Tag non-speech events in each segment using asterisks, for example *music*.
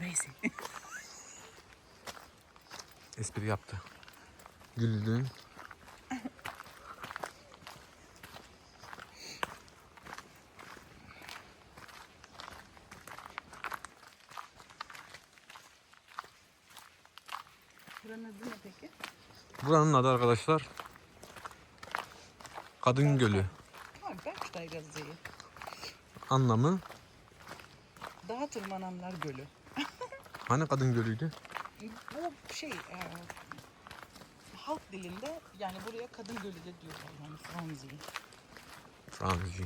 Neyse. *laughs* Espri yaptı. Güldün. Buranın adı ne peki? Buranın adı arkadaşlar Kadın Gölü. Ha, Berksteigazze'yi. Anlamı Daha tırmananlar gölü. Hani Kadın Gölü'ydü? Bu şey e, halk dilinde yani buraya kadın gölü de diyorlar yani Franzi. Fransızca.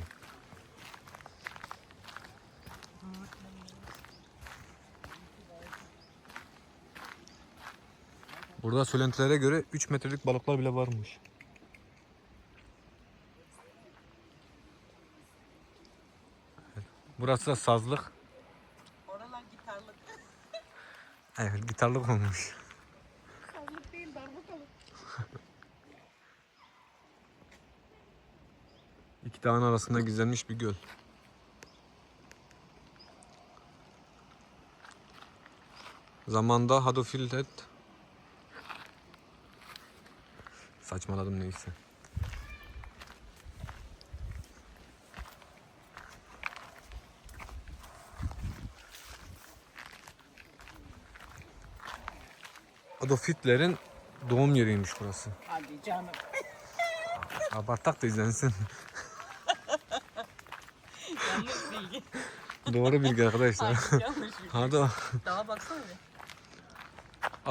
Burada söylentilere göre 3 metrelik balıklar bile varmış. Burası da sazlık. Oralar gitarlık. Evet gitarlık olmuş. Sazlık *laughs* değil darbukalık. İki dağın arasında gizlenmiş bir göl. Zamanda Hadofillet Saçmaladım neyse. Adolf Hitler'in doğum yeriymiş burası. Hadi canım. *laughs* Abartak da izlensin. Yanlış bilgi. *laughs* Doğru bilgi arkadaşlar. Hayır, yanlış bilgi. Hadi. Daha baksana bir.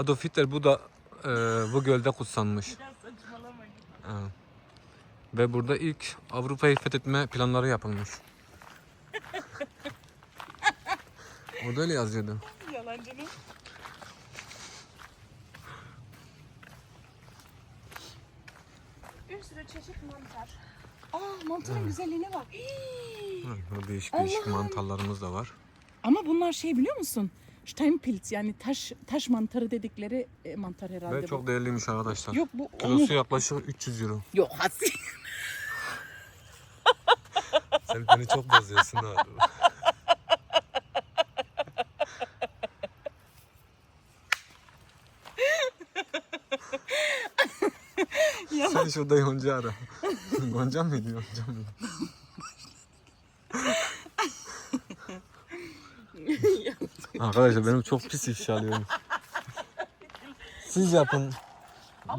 Adolf Hitler bu da e, bu gölde kutsanmış. Biraz. Ve burada ilk Avrupa'yı fethetme planları yapılmış. *laughs* Orada öyle yazıyordu. Yalancının. Bir sürü çeşit mantar. Aa mantarın güzelliğine bak. Hii. Burada değişik değişik Allah'ım. mantarlarımız da var. Ama bunlar şey biliyor musun? Steinpilz yani taş taş mantarı dedikleri e, mantar herhalde Ve bu. çok değerliymiş arkadaşlar. Yok bu Kilosu yaklaşık 300 euro. Yok hasi. Sen beni çok bozuyorsun ha. *laughs* Ya. Sen şurada Yonca ara. Gonca *laughs* mıydı Yonca mıydı? *laughs* Arkadaşlar benim çok pis ifşa alıyorum. Siz yapın.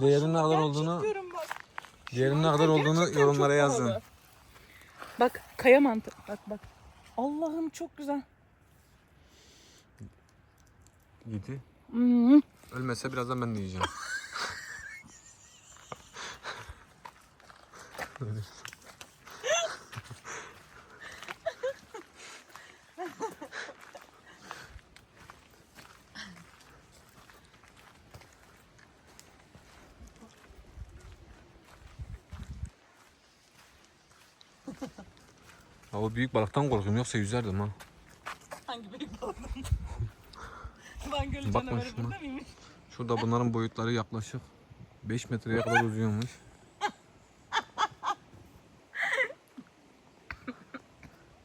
Değerinin ne kadar olduğunu, değerinin ne kadar olduğunu yorumlara yazın. Bak kaya mantarı. Bak bak. Allah'ım çok güzel. Yedi. Ölmese birazdan ben de yiyeceğim. Ha, o büyük balıktan korkuyorum yoksa yüzerdim ha. Hangi büyük balık? Van *laughs* Gölü Bakma canavarı şuna. burada mıymış? Şurada bunların boyutları yaklaşık 5 metreye kadar uzuyormuş.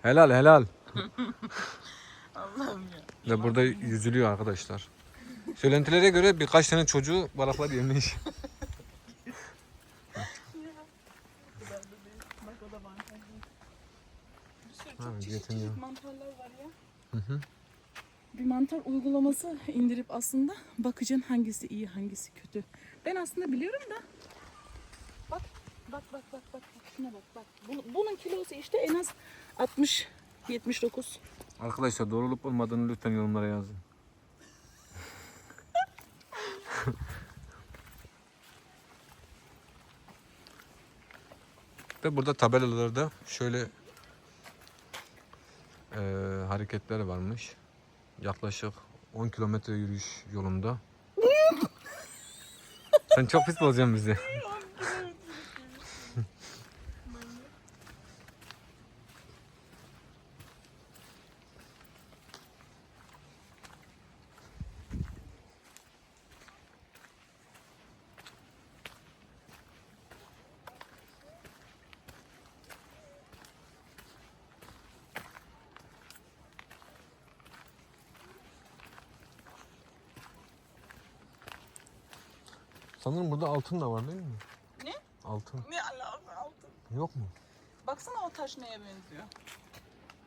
Helal helal. *laughs* Allah'ım ya. Ve burada yüzülüyor arkadaşlar. Söylentilere göre birkaç tane çocuğu balıklar yemiş. Çok çeşit çeşit mantarlar var ya. Hı hı. Bir mantar uygulaması indirip aslında bakacaksın hangisi iyi hangisi kötü. Ben aslında biliyorum da. Bak bak bak bak bak bak şuna bak bak. Bunun, bunun kilosu işte en az 60 79. Arkadaşlar doğru olup olmadığını lütfen yorumlara yazın. *laughs* Ve burada tabelalarda şöyle eee, hareketler varmış. Yaklaşık 10 kilometre yürüyüş yolunda. *laughs* Sen çok pis bozacaksın bizi. *laughs* Sanırım burada altın da var değil mi? Ne? Altın. Ne alaka altın? Yok mu? Baksana o taş neye benziyor.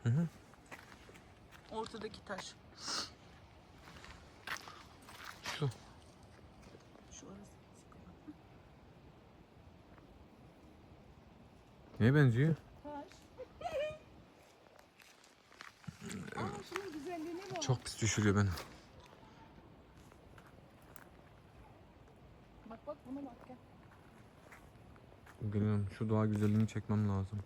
Hı hı. Ortadaki taş. Şu. Şu arası. Neye benziyor? Taş. *laughs* Aa şunun güzelliğine bak. Çok pis düşürüyor beni. Bak bak buna bak gel. Geliyorum. Şu doğa güzelliğini çekmem lazım.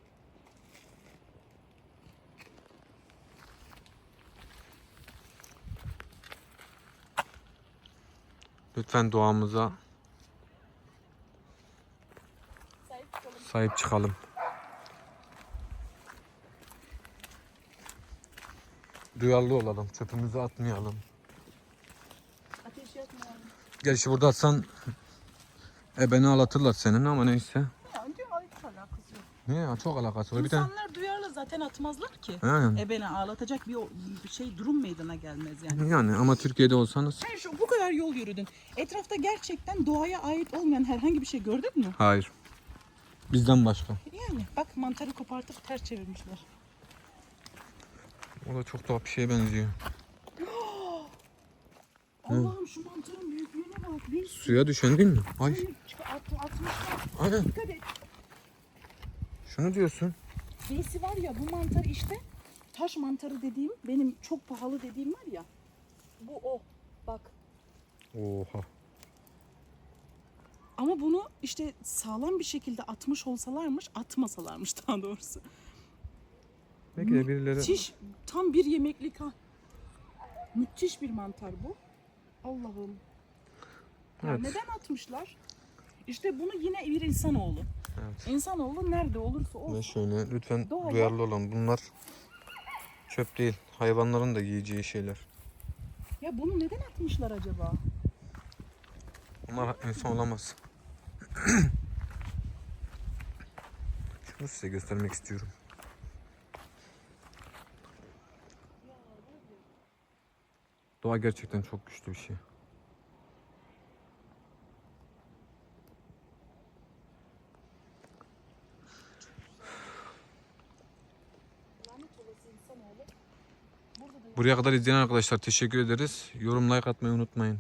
Lütfen doğamıza Sahip çıkalım. sahip çıkalım. Duyarlı olalım. Çöpümüzü atmayalım. Ateş yakmayalım. Gerçi burada atsan ebeni ağlatırlar senin ama neyse. Niye ya? Çok alakası var. Bir tane... İnsanlar duyarlı zaten atmazlar ki. Ha, Ebene ağlatacak bir, bir şey durum meydana gelmez yani. yani ama Türkiye'de olsanız Sen şu bu kadar yol yürüdün. Etrafta gerçekten doğaya ait olmayan herhangi bir şey gördün mü? hayır. Bizden başka. Yani bak mantarı kopartıp ters çevirmişler. O da çok tuhaf bir şeye benziyor. *gasps* Allah'ım şu mantarın büyüklüğüne bak. Bir Suya düşen değil mi? Ay. çık- at, atmışlar. Aynen. Dikkat et. Şunu diyorsun. Neysi var ya bu mantar işte taş mantarı dediğim benim çok pahalı dediğim var ya. Bu o. Bak. Oha. Ama bunu işte sağlam bir şekilde atmış olsalarmış, atmasalarmış daha doğrusu. Belki de birileri... Müthiş, tam bir yemeklik ha. Müthiş bir mantar bu. Allah'ım. Ya Evet. neden atmışlar? İşte bunu yine bir insanoğlu. Evet. İnsanoğlu nerede olursa olsun. Ve şöyle lütfen Doğaya- duyarlı olun. Bunlar çöp değil. Hayvanların da yiyeceği şeyler. Ya bunu neden atmışlar acaba? Bunlar insan olamaz. *clears throat* Şunu size göstermek istiyorum. Doğa gerçekten çok güçlü bir şey. Lanet olası insanoğlu. Burada da Buraya kadar izleyen arkadaşlar teşekkür ederiz. Yorum like atmayı unutmayın.